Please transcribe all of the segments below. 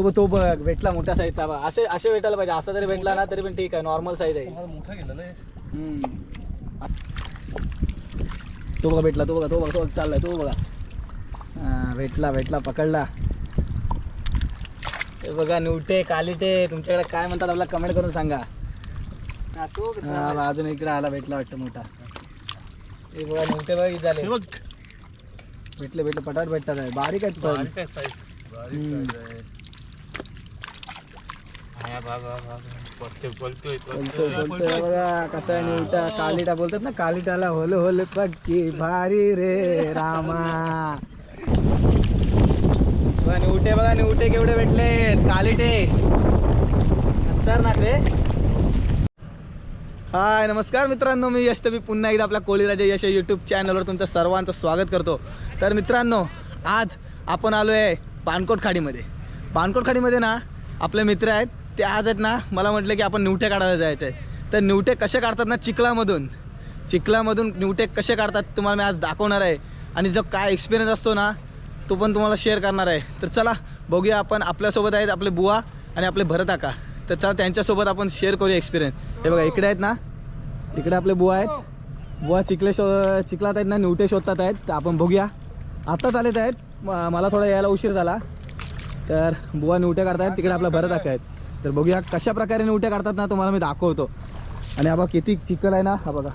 तो बघ तो बघ भेटला मोठ्या साईजचा बघ असे असे भेटायला पाहिजे. असा जरी भेटला ना तरी पण ठीक आहे. नॉर्मल साईज आहे. मोठा गेला. तो बघा भेटला. तो बघा तो बघा तो बघा, चाललाय. तो बघा. भेटला भेटला पकडला. हे बघा निवटे कालिटे तुमच्याकडे काय म्हणतात आपला कमेंट करून सांगा. तो अजून इकडे आला भेटला वाटतं मोठा. हे बघा निवटे बघा झाले. बघ. भेटले भेटले पटाट भेटतात. आहे बारीक आहे साईज बघा कसा आहे कालिटा बोलतात ना कालिटाला होल होल पक्की भारी रे रामा आणि उठे बघा निवटे केवढे भेटले कालिटे खतरनाक रे हाय नमस्कार मित्रांनो मी यश मी पुन्हा एकदा आपल्या कोळीराजा यश यूट्यूब चॅनलवर तुमचं सर्वांचं स्वागत करतो. तर मित्रांनो आज आपण आलो आहे पानकोट खाडीमध्ये. पानकोट खाडीमध्ये ना आपले मित्र आहेत ते आज आहेत ना मला म्हटलं की आपण निवटे काढायला जायचं आहे तर निवटे कसे काढतात ना चिखलामधून? चिखलामधून निवटे कसे काढतात तुम्हाला मी आज दाखवणार आहे. आणि जो काय एक्सपिरियन्स असतो ना तो पण तुम्हाला शेअर करणार आहे. तर चला बघूया आपण आपल्यासोबत आहेत आपले बुवा आणि आपले भरत आका तर चला त्यांच्यासोबत आपण शेअर करूया एक्सपिरियन्स हे बघा इकडे आहेत ना इकडे आपले बुवा आहेत. बुवा चिखले शो चिखलात आहेत ना निवटे शोधतात आहेत. तर आपण बघूया. आत्ताच आलेत आहेत. मला थोडा यायला उशीर झाला. तर बुवा निवटे काढतायत तिकडे आपला भरत आका आहेत. तर बघूया कशा प्रकारे निवटे काढतात ना तुम्हाला मी दाखवतो. आणि हा बघा किती चिखल आहे ना हा बघा.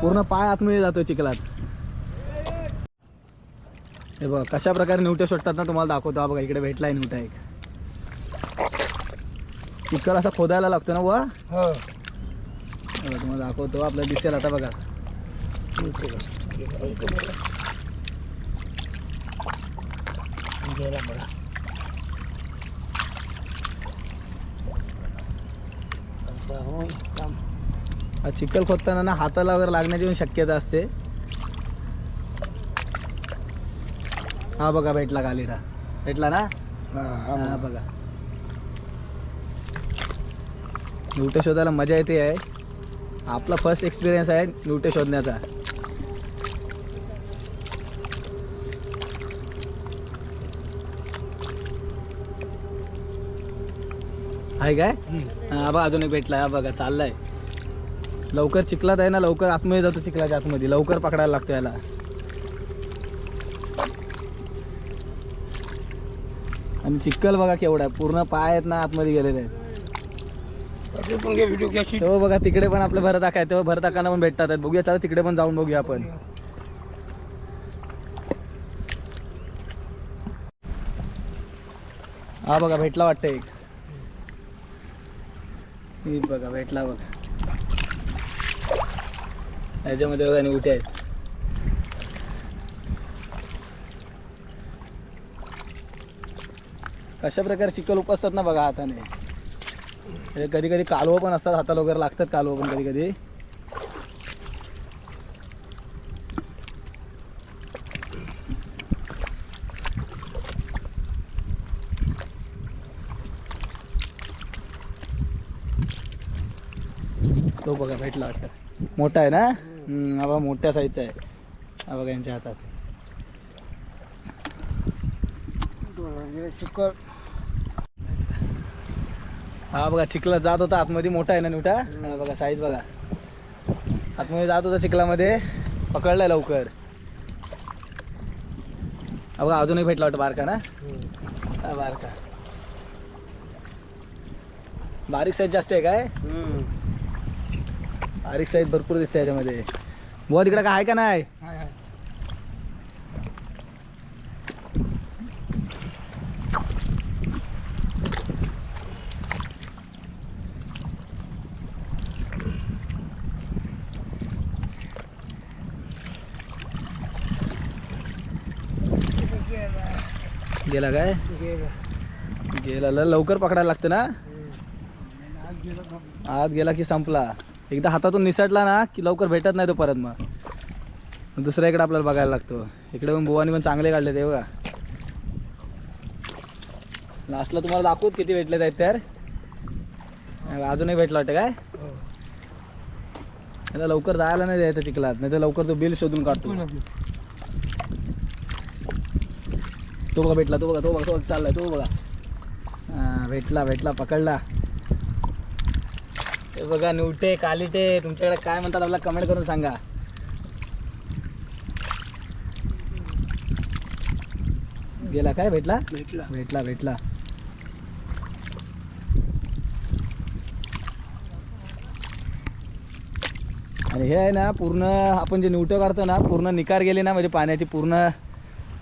पूर्ण पाय आतमध्ये जातो चिखलात. हे बघा कशा प्रकारे निवटे शोधतात ना तुम्हाला दाखवतो. हा बघा इकडे भेटलाय निवटा एक. चिखल असा खोदायला लागतो ना हो. बघा, तुम्हाला दाखवतो आपल्याला दिसेल आता बघा. बघा असं होय, काम. हा चिखल खोदताना ना हाताला वगैरे लागण्याची पण शक्यता असते. हा बघा भेटला कालिडा भेटला ना? हा, बघा. निवटे शोधायला मजा येते आहे. आपला फर्स्ट एक्सपिरियन्स आहे निवटे शोधण्याचा. आहे काय. हा बघा अजून एक भेटला. हा बघा चाललाय. लवकर चिखलात आहे ना लवकर आतमध्ये जातो चिखलाच्या आतमध्ये. लवकर पकडायला लागतो याला. आणि चिखल बघा केवढा आहे. पूर्ण पाय आहेत ना आतमध्ये गेलेले आहेत. तेव्हा बघा तिकडे पण आपले भरत आहे. तेव्हा भरत पण भेटतात. बघूया चला तिकडे पण जाऊन बघूया आपण. हा बघा भेटला वाटतं एक. ही बघा भेटला बघा. याच्यामध्ये बघा निवटे आहेत. कशा प्रकारे चिखल उपसतात ना बघा हाताने. म्हणजे कधी कधी कालवं पण असतात हाताला वगैरे लागतात कालवं पण कधी कधी बघा भेटला वाटतं. मोठा आहे ना? हम्म, हा बघा मोठ्या साईजचा आहे. हा बघा यांच्या हातात. चिकन हा बघा चिखला जात होता. आतमध्ये मोठा आहे ना नुटा? हा बघा साईज बघा. आतमध्ये जात होता चिखलामध्ये. पकडलाय लवकर. हा बघा अजूनही भेटला वाटतं बारका ना? हा बारका. बारीक साईज जास्त आहे काय? बारीक साईज भरपूर दिसते याच्यामध्ये. बुवा तिकडे काय आहे का नाही? गेला काय? गेला. लवकर पकडायला लागतं ना? आत गेला की संपला. एकदा हातातून निसटला ना की लवकर भेटत नाही तो परत मग. दुसऱ्या इकडे आपल्याला बघायला लागतो. इकडे पण बुवानी पण चांगले काढले ते बघा. लास्टला तुम्हाला दाखवत किती भेटले आहेत तर. अजूनही भेटला वाटतं काय? त्याला लवकर जायला नाही द्यायचं चिखलात नाही तर लवकर तो बिल शोधून काढतो. तो बघा भेटला तो बघा तो बघा तो चाललाय तो बघा. हा, भेटला भेटला पकडला. बघा निवटे कालिटे तुमच्याकडे काय म्हणतात आपल्याला कमेंट करून सांगा. गेला काय भेटला? भेटला. भेटला भेटला. आणि हे आहे ना पूर्ण आपण जे निवटं काढतो ना पूर्ण निकार गेले ना म्हणजे पाण्याची पूर्ण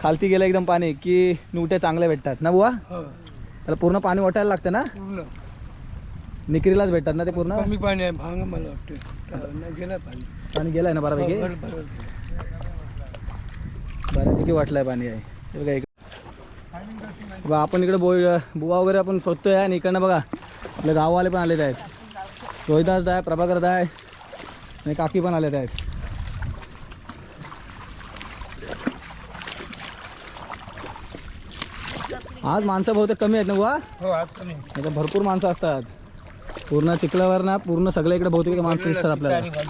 खालती गेलं एकदम पाणी की निवटे चांगले भेटतात. ना बुवा? हो. त्याला पूर्ण पाणी ओटायला लागतं ना? निकरीलाच भेटतात ना ते पूर्ण? कमी पाणी आहे भांग मला वाटतं गेलं पाणी. पाणी गेलंय ना बऱ्यापैकी? हो. बऱ्यापैकी वाटलंय पाणी आहे. बघा इकडे बघा आपण इकडे बो बुवा वगैरे आपण शोधतोय आणि इकडनं बघा आपले गाववाले पण आलेले आहेत. रोहिदास आहे प्रभाकर आहे आणि काकी पण आलेले आहेत. आज माणसं बहुतेक कमी आहेत ना बुवा? हो आज कमी भरपूर माणसं असतात. पूर्ण चिखलावर ना पूर्ण सगळ्या इकडे बहुतेक माणसं दिसतात आपल्याला.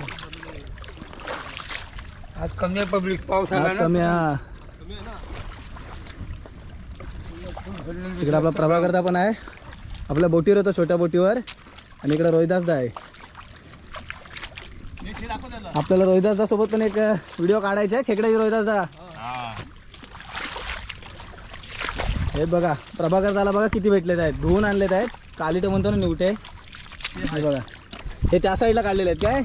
आज कमी आहे पब्लिक पाऊस आज कमी हा. तिकडे आपला प्रभाकरदा पण आहे. आपल्या बोटीवर होतो छोट्या बोटीवर. आणि इकडे रोहिदासदा आहे. आपल्याला रोहिदासदा सोबत पण एक व्हिडिओ काढायचा आहे. खेकड्याची रोहिदासदा. हे बघा प्रभाकरदाला बघा किती भेटलेत आहेत. धुवून आणलेत आहेत. कालिटे म्हणतो ना निवटे. हे बघा. हे त्या साईडला काढलेले आहेत काय?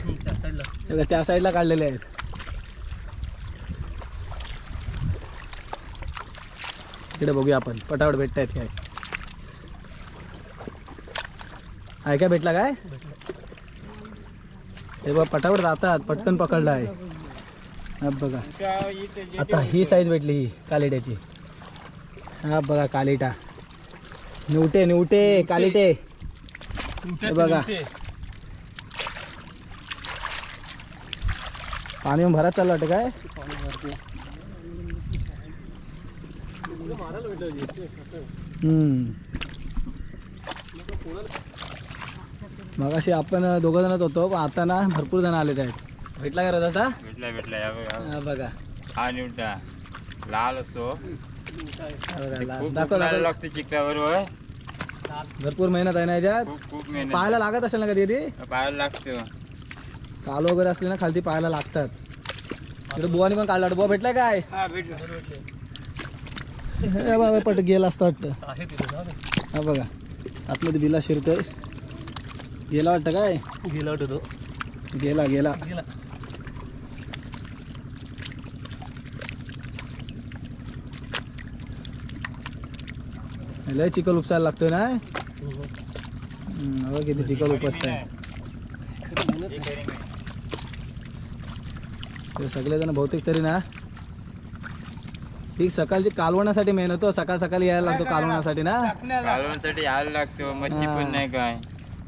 बघा, त्या साईडला काढलेले आहेत. इकडे बघूया आपण. पटापट भेटत आहेत काय? आहे काय भेटला काय? हे बघा पटापट जातात पटकन पकडला आहे. हा बघा. आता ही साईज भेटली ही कालिट्याची. हा बघा कालिटा. निवटे निवटे कालिटे. हे बघा. पाणी भरात चाललं वाटतं काय? हम्म. मग अशी आपण दोघं जणच होतो पण आता ना भरपूर जण आलेत आहेत. भेटला का रथ आता? भेटला भेटला या बघा. हा बघा. हा निवटा लाल असो. दाखव लागते चिकल्याबरोबर भरपूर मेहनत आहे ना याच्यात? खूप खूप मेहनत. पाहायला लागत असेल ना कधी कधी? पाहायला लागतो काल वगैरे असले ना खालती पाहायला लागतात. इकडे बुवानी पण काढला बुवा भेटलाय काय? हा भेटला. बाबा पट गेला असतं वाटतं. हा बघा. आतमध्ये बिला शिरतोय. गेला वाटतं काय? गेला होता तो. गेला. गेला. लय चिकल उपसायला लागतोय ना? बघा किती चिकल उपसतंय. ते सगळेजण बहुतेक तरी ना ही सकाळची कालवण्यासाठी मेहनत हो सकाळ सकाळी यायला लागतो कालवण्यासाठी ना? कालवण्यासाठी यायला लागतो मच्छी हा. पण नाही काय.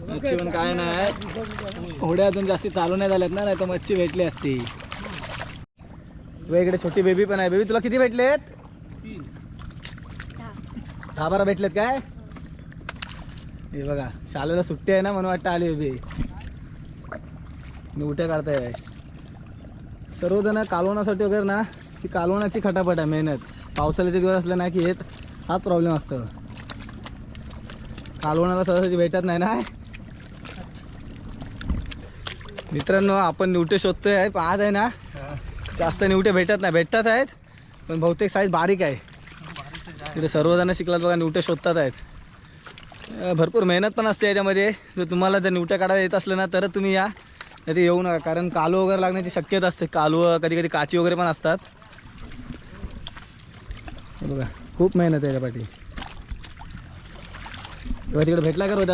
मच्छी पण काय नाही. होड्या अजून जास्ती चालू नाही झाल्यात ना नाही तर मच्छी भेटली असती. तुझ्या इकडे छोटी बेबी पण आहे. बेबी तुला किती भेटलेत? दहा बारा भेटलेत काय? हे बघा शाळेला सुट्टी आहे ना म्हणून वाटतं आली बेबी मी उठ्या काढताय. सर्वजण कालवण्यासाठी वगैरे ना ही कालवण्याची खटापट आहे मेहनत. पावसाळ्याचे दिवस असले ना की हेच हाच प्रॉब्लेम असतो. कालवणाला सहजाची भेटत नाही ना. मित्रांनो आपण निवटे शोधतोय आज आहे ना. जास्त निवटे भेटत नाही भेटतात आहेत पण बहुतेक साईज बारीक आहे. तिथे सर्वजण शिकलात बघा निवटे शोधतात आहेत. भरपूर मेहनत पण असते याच्यामध्ये. जर तुम्हाला जर निवटे काढायला येत असलं ना तरच तुम्ही या. नाही ते येऊ नका कारण कालू वगैरे लागण्याची शक्यता असते. कालू कधी कधी काची वगैरे पण असतात. बघा खूप मेहनत आहे तेव्हा तिकडे भेटला का का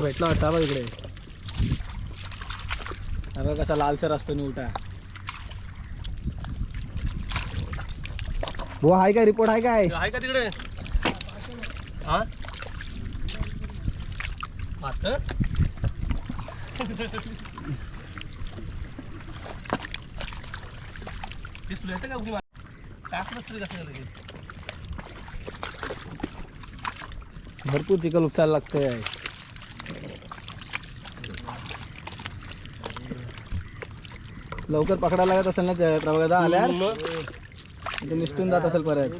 भेटला? बघ इकडे. बघ कसा लालसर असतो निवटा. हो आहे काय? रिपोर्ट आहे काय? आहे का तिकडे? हा? मात्र तुला येतं का उडी मार? टाकलंच तरी कसं लगेच? भरपूर चिकल उपसायला लागतंय. लवकर पकडायला लागत असेल ना प्रभागादा आल्यावर? मग? ते निष्ठून जात असेल परत.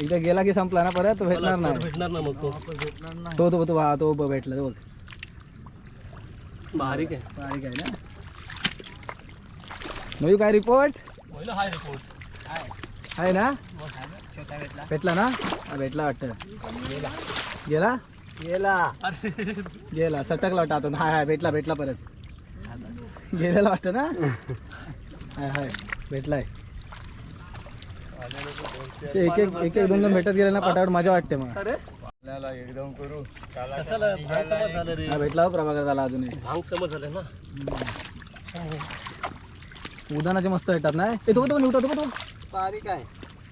इथे गेला की संपला ना परत भेटणार नाही. भेटणार ना मग तो. तो तो तो हा तो ब- भेटला तो बघ. बारीक आहे. बारीक आहे ना. मयू काय रिपोर्ट हाय रिपोर्ट आहे ना? भेटला. ना? हा, भेटला वाटतं. गेला. गेला? गेला. सटकला वाटतं आतून हाय हाय भेटला भेटला परत. गेलेला वाटतं ना? हाय हाय. भेटलाय. एक एक एक एक दोन दोन भेटत गेले ना पटापट मजा वाटते मग. कशाला? भांग समज झालं रे. हा भेटला हो प्रभाकर झाला अजून एक. भांग समज झालं ना. उदानाचे मस्त भेटतात ना. ते तो तो निवटा तो तो. बारीक आहे.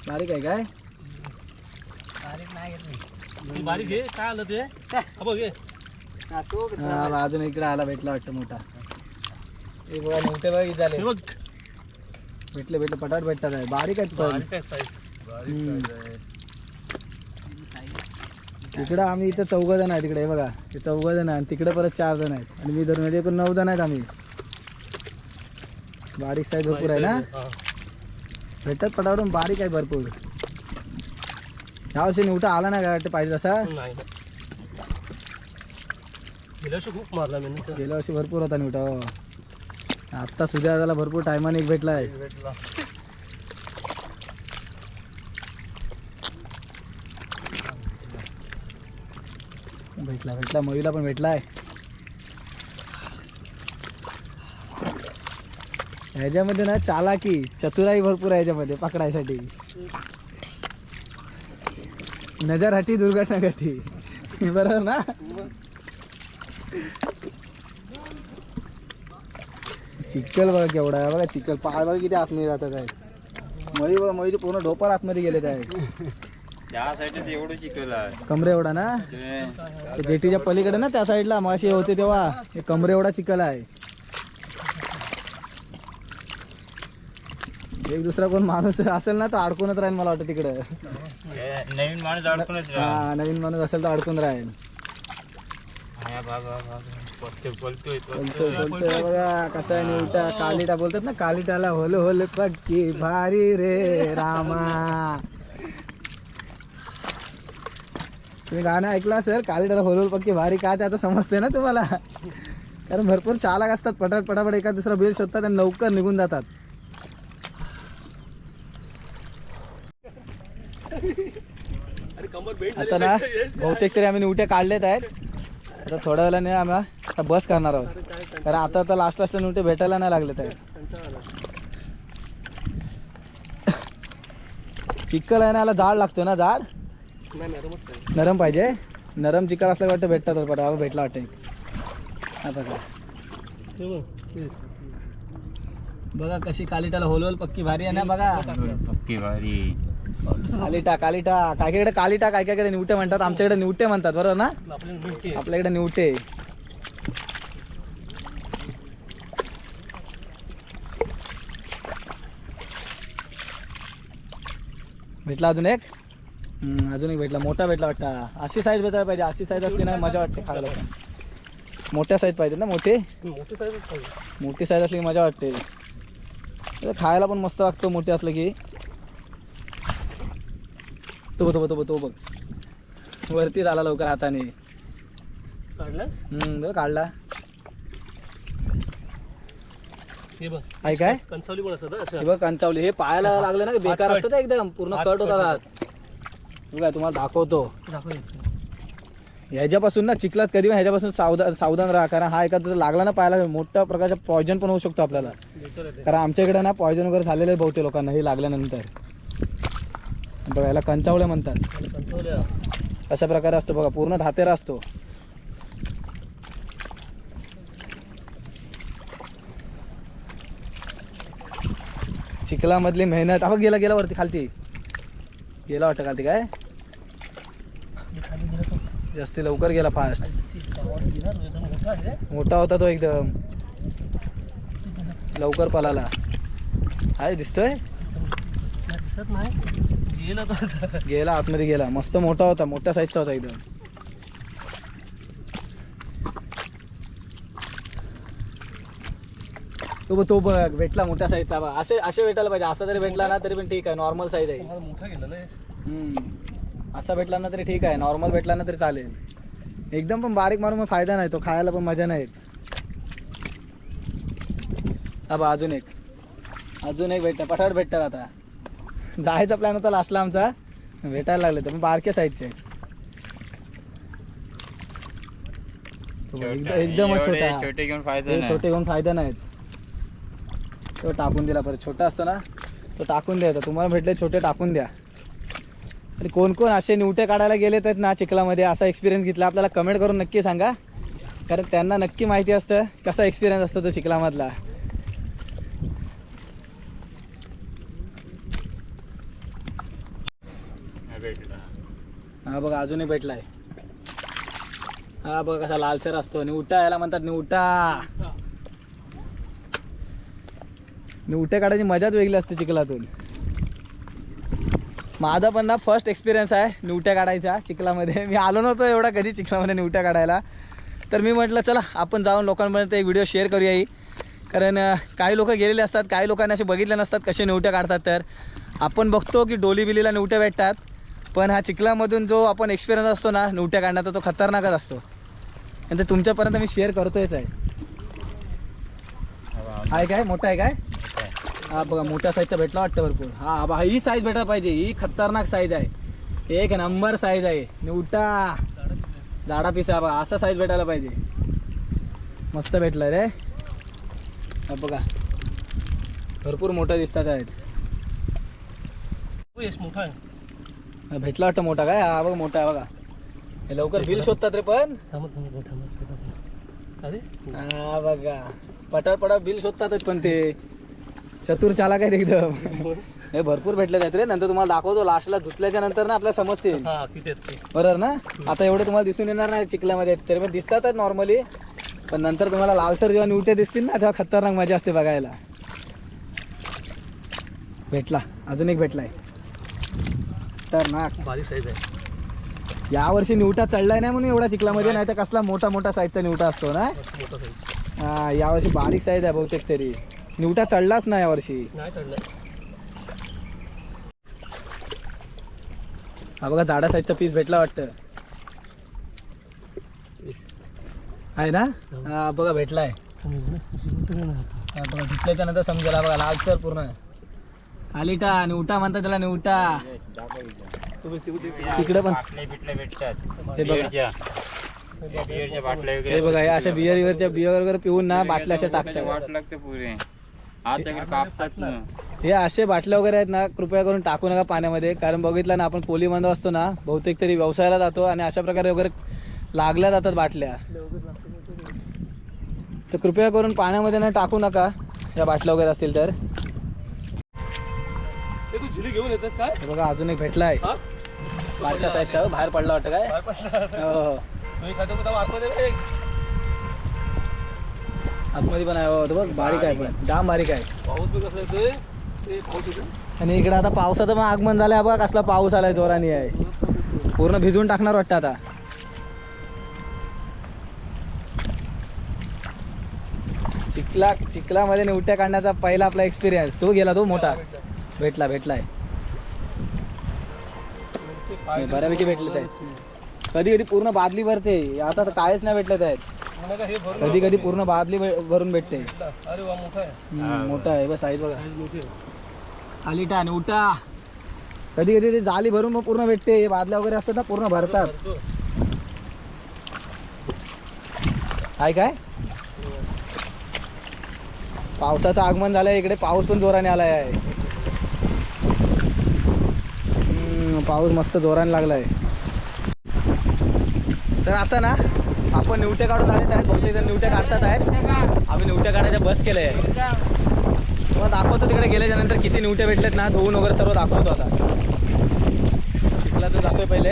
बारीक आहे काय? बारीक नाही. ती बारीक आहे. काय आलं ते? हा. बघ हे हा, हा, अजून इकडे आला भेटला वाटतं मोठा. एक बघा किती झाले हे बघ. भेटले भेटले पटाट भेटतात. आहे बारीक आहेत पण. आहे. इकडं आम्ही इथं चौघ जण आहेत तिकडे बघा. ते चौघ जण आहे आणि तिकडे परत चार जण आहेत. आणि मी धरून एकूण नऊ जण आहेत आम्ही. बारीक साईज भरपूर आहे ना? भेटतात पटावरून बारीक आहे भरपूर. ह्या वर्षी निवटा आला ना काय वाटतं पाहिजे तसा. गेल्या वर्षी खूप मारला मी ना गेल्या वर्षी भरपूर होता निवटा आत्ता सुद्धा त्याला भरपूर टायमाने एक भेटला आहे. भेटला. भेटला मयूला पण भेटलाय ह्याच्यामध्ये ना चालाकी चतुराई भरपूर आहे ह्याच्यामध्ये पकडायसाठी. नजर हटी दुर्घटना घटी बरोबर ना? चिक्कल बघा केवढा आहे. बघा चिक्कल पाय बघा किती आतमध्ये जातात आहे मळी बघा मळी पूर्ण ढोपर आतमध्ये गेलेत आहे एवढं कमरे एवढा ना? जेटीच्या पलीकडे ना त्या साईडला माशी होते तेव्हा. ते कमरे एवढा चिकल आहे. एक दुसरा कोण माणूस असेल ना तर अडकूनच राहील मला वाटतं तिकडं. नवीन माणूस अडकूनच हा नवीन माणूस असेल तर अडकून राहील हा, बा, बा, बा, बा. बोलतोय बोलतोय बोलतोय बोलतोय. बोलतोय बघा कसा आहे निवटा कालिटा बोलतात ना कालिटाला होल होल पक्की भारी रे रामा तुम्ही गाणं ऐकला सर कालिटाला होल होल पक्की भारी का ते आता समजते ना तुम्हाला कारण भरपूर चालक असतात पटापट पटापट एका दुसरा बिल शोधतात आणि लवकर निघून जातात आता ना बहुतेक तरी आम्ही उठ्या काढलेत आहेत. आता थोड्या वेळाने आम्ही आता बस करणार आहोत. कारण आता तर लास्ट लास्टला निवटे भेटायला नाही लागलेत आहेत चिक्कल आहे ना याला जाड लागतो ना जाड नाही नरमच आहे. नरम पाहिजे. नरम चिकन असलं वाटतं भेटतात बरं बाबा भेटला वाटतं. आता काय? हे बघ ते. बघा कशी कालिटाला होलवल पक्की भारी आहे ना बघा. पक्की भारी. कालिटा कालिटा. काय कायकडे कालिटा काय कायकडे निवटे म्हणतात. आमच्याकडे निवटे म्हणतात बरोबर ना? आपल्याकडे निवटे. भेटला अजून एक? अजून एक भेटला. मोठा भेटला वाटता. अशी साईज भेटायला पाहिजे. अशी साईज असली ना मजा वाटते खायला पण. मोठ्या साईज पाहिजे ना मोठे? पाहिजे. मोठी साईज असली की मजा वाटते. खायला पण मस्त लागतो मोठी असलं की. तो बघ तो बघ तो बघ तो बघ. वरती झाला लवकर हाताने. काढलं काढला. हे बघ काय? पण असतात हा बघ कंचावली हे पायाला लागले ना बेकार असतं एकदम. पूर्ण कट होतात हात. बघा तुम्हाला दाखवतो. दाखव. ह्याच्यापासून ना चिखलात कधी पण ह्याच्यापासून सावधान सावधान राहा. कारण हा एखादा लागला ना पायाला मोठ्या प्रकारचा पॉयझन पण होऊ शकतो आपल्याला. कारण आमच्या इकडे ना पॉयझन वगैरे झालेलं आहे बहुतेक लोकांना हे लागल्यानंतर. बघा याला कंचावळे म्हणतात. अशा प्रकारे असतो बघा पूर्ण धातेरा असतो. चिखलामधली मेहनत अहो गेला गेला वरती खालती. गेला वाटतं खालती काय? जास्ती लवकर गेला फास्ट मोठा होता तो एकदम. लवकर पळाला. आहे दिसतोय? दिसत नाही. गेला तो. गेला आतमध्ये गेला. मस्त मोठा होता मोठ्या साईजचा होता एकदम. तो तो बघ भेटला मोठ्या साईजचा बघ. असे असे भेटायला पाहिजे. असा जरी भेटला ना तरी पण ठीक आहे. नॉर्मल साईज आहे. मोठा गेला हे. असा भेटला ना तरी ठीक आहे. नॉर्मल भेटला ना तरी चालेल. एकदम पण बारीक मारून मग फायदा नाही. तो खायला पण मजा नाही हा बा अजून एक. अजून एक भेटतं. पठाड भेटतात आता. जायचा प्लॅन होता लास्टला आमचा. भेटायला लागले तर बारक्या एकदम- एकदमच छोटा. छोटे घेऊन फायदा नाही. छोटे घेऊन फायदा नाहीत. तो टाकून दिला परत. छोटा असतो ना तो टाकून द्यायचा तुम्हाला भेटले छोटे टाकून द्या. आणि कोण कोण असे निवटे काढायला गेलेत आहेत ना चिखलामध्ये असा एक्सपिरियन्स घेतला. आपल्याला कमेंट करून नक्की सांगा. कारण त्यांना नक्की माहिती असतं कसा एक्सपिरियन्स असतो तो चिखलामधला हा, भेटला. हा बघा अजूनही भेटलाय. हा बघा कसा लालसर असतो. निवटा याला म्हणतात निवटा. निवटे काढायची मजाच वेगळी असते चिखलातून. माझा पण ना फर्स्ट एक्सपिरियन्स आहे निवट्या काढायचा चिखलामध्ये. मी आलो नव्हतो एवढा कधी चिखलामध्ये निवट्या काढायला. तर मी म्हटलं चला आपण जाऊन लोकांपर्यंत एक व्हिडिओ शेअर करूया ही. कारण काही लोक गेलेले असतात काही लोकांनी असे बघितले नसतात कसे निवट्या काढतात तर. आपण बघतो की डोली बिलीला निवट्या भेटतात. पण हा चिखलामधून जो आपण एक्सपिरियन्स असतो ना निवट्या काढण्याचा तो खतरनाकच असतो. आणि ते तुमच्यापर्यंत मी शेअर करतोयच आहे. आहे काय? मोठा आहे काय? हा बघा मोठ्या साईजचा भेटला वाटतं भरपूर. हा बा ही साईज भेटायला पाहिजे. ही खतरनाक साईज आहे. एक नंबर साईज आहे. निवटा. झाडा पिसा बघा असा साईज भेटायला पाहिजे. मस्त भेटला रे. हा बघा. भरपूर मोठा दिसतात आहेत. मोठा आहे. भेटला वाटतं मोठा काय? हा बघा मोठा आहे बघा. हे लवकर बिल शोधतात रे पण. हा बघा. पटापट पटा बिल शोधतातच पण ते. चतुर चालाक आहेत एकदम. हे भरपूर भेटले आहेत रे. नंतर तुम्हाला दाखवतो लास्टला धुतल्याच्या नंतर ना आपल्याला समजतील. हा किती आहेत ते. बरोबर ना? आता एवढे तुम्हाला दिसून येणार नाही चिखल्यामध्ये तरी पण दिसतातच नॉर्मली पण नंतर तुम्हाला लालसर जेव्हा निवटे दिसतील ना तेव्हा खतरनाक मजा असते बघायला. भेटला. अजून एक भेटलाय. तर ना बारीक साईज आहे यावर्षी निवटा चढलाय नाही म्हणून एवढा चिखलामध्ये नाही तर कसला मोठा मोठा साईजचा निवटा असतो ना? मोठा साईज हा यावर्षी बारीक साईज आहे बहुतेक तरी. निवटा चढलाच नाही यावर्षी नाही चढलाय. हा बघा जाडा साईजचा पीस भेटला वाटतं. आहे ना? हा. बघा भेटलाय. हा बघा धुतल्याच्या नंतर समजेल. हा बघा लालसर पूर्ण. आलिटा निवटा म्हणतात त्याला निवटा तिकडे पण. हे बघा. वगैरे हे बघा अशा बियर विअरच्या बियर वगैरे पिऊन ना बाटल्या अशा वाट टाकतात लागते पुरे. हे असे बाटल्या वगैरे आहेत ना कृपया करून टाकू नका पाण्यामध्ये. कारण बघितलं ना आपण कोलीमध्ये असतो ना बहुतेक तरी व्यवसायाला जातो आणि अशा प्रकारे वगैरे लागल्या जातात बाटल्या. तर कृपया करून पाण्यामध्ये ना टाकू नका या बाटल्या वगैरे असतील तर. ते तू झिली घेऊन येतेस काय? बघा अजून एक भेटलाय. हा? साईजचा हो, बाहेर पडला वाटतं काय? पडला हो हो. खातो आतमध्ये बघ. आतमध्ये पण आहे हो तो बघ बारीक आहे पण. जाम बारीक आहे. पाऊस बी कसं येतोय? ते पाऊस येतोय. आणि इकडे आता पावसाचं पण आगमन झालंय बघा कसला पाऊस आलाय जोराने आहे. पूर्ण भिजवून टाकणार वाटतं आता. चिखला चिखलामध्ये निवट्या काढण्याचा पहिला आपला एक्सपिरियन्स तो गेला तो मोठा. भेटला भेटलाय. ते पाय बऱ्यापैकी भेटलेत आहेत कधी कधी पूर्ण बादली भरते. आता तर कायच नाही भेटलेत आहेत हे कधी कधी पूर्ण बादली भर- भरून भेटते. मोठा आहे आहे बस साईज बघा. आहे आलिटा निवटा कधी कधी ते जाली भरून मग पूर्ण भेटते. हे बादल्या वगैरे असतात ना पूर्ण भरतात. भरतो. आहे काय? पावसाचं आगमन झालंय इकडे पाऊस पण जोराने आलाय. आहे पाऊस मस्त जोराने लागलाय. तर आता ना आपण निवट्या काढून आले आहेत बहुतेक जण निवट्या काढतात आहेत. आम्ही निवट्या काढायच्या बस केल्या. आहे तुम्हाला दाखवतो तिकडे गेल्याच्यानंतर किती निवटे भेटलेत ना धुवून वगैरे सर्व दाखवतो आता. चिखलातून जातोय पहिले.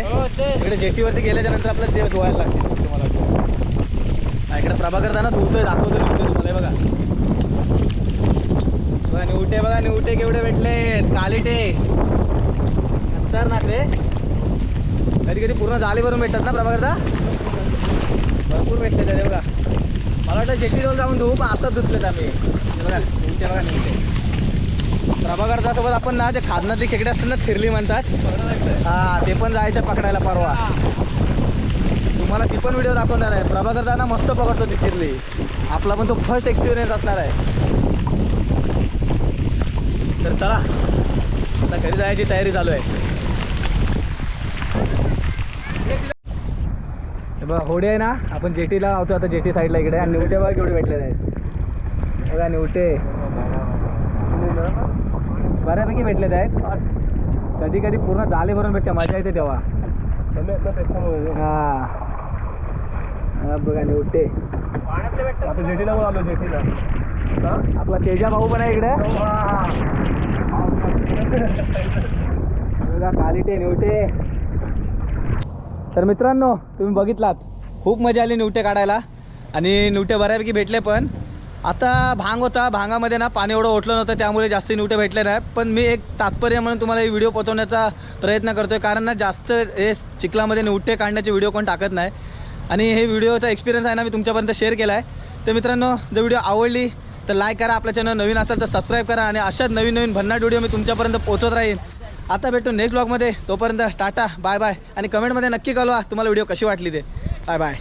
इकडे जेटीवरती गेल्याच्यानंतर आपल्याला ते धुवायला लागतील तुम्हाला. इकडे प्रभाकर ना धुवतोय दाखवतो निवटे तुम्हाला बघा. बघा निवटे बघा निवटे केवढे भेटले कालिटे. खतरनाक रे कधी कधी पूर्ण जालीवरून भेटतात ना प्रभाकरदा भरपूर भेटले त्या बघा. मला वाटतं जेटीजवळ जाऊन धुवू पण आता धुतलेत आम्ही. बघा निघते बघा निघते प्रभाकरदासोबत आपण ना जे खाजनातली खेकडे असतात ना फिरली म्हणतात. हा ते पण जायचं पकडायला परवा. तुम्हाला ती पण व्हिडिओ दाखवणार आहे. प्रभाकरदा ना मस्त पकडतो ती फिरली आपला पण तो फर्स्ट एक्सपिरियन्स असणार आहे. तर चला आता घरी जायची तयारी चालू आहे. बघा होडी आहे ना आपण जेटीला लावतो आता जेटी साईडला इकडे. आणि निवटे बघा केवढे भेटलेले आहेत. बघा निवटे. बऱ्यापैकी भेटलेत आहेत. कधी कधी पूर्ण जाले भरून भेटते मजा येते तेव्हा. हा. बघा निवटे. आपण जेटीला आलो जेटीला. आपला तेजा भाऊ पण आहे इकडे. बघा कालिटे निवटे. तर मित्रांनो तुम्ही बघितलात खूप मजा आली निवटे काढायला आणि निवटे बऱ्यापैकी भेटले पण आता भांग होता भांगामध्ये ना पाणी एवढं ओटलं नव्हतं त्यामुळे जास्त निवटे भेटले नाही. पण मी एक तात्पर्य म्हणून तुम्हाला हे व्हिडिओ पोचवण्याचा प्रयत्न करतोय कारण ना जास्त हे चिखलामध्ये निवटे काढण्याचे व्हिडिओ कोण टाकत नाही. आणि हे व्हिडिओचा एक्सपिरियन्स आहे ना मी तुमच्यापर्यंत शेअर केला आहे तर मित्रांनो जर व्हिडिओ आवडली तर लाईक करा आपल्या चॅनल नवीन असेल तर सबस्क्राईब करा आणि अशाच नवीन नवीन भन्नाट व्हिडिओ मी तुमच्यापर्यंत पोहोचत राहीन. आता भेटू नेक्स्ट ब्लॉगमध्ये तोपर्यंत टाटा बाय बाय आणि कमेंटमध्ये नक्की कळवा तुम्हाला व्हिडिओ कशी वाटली ते. Bye bye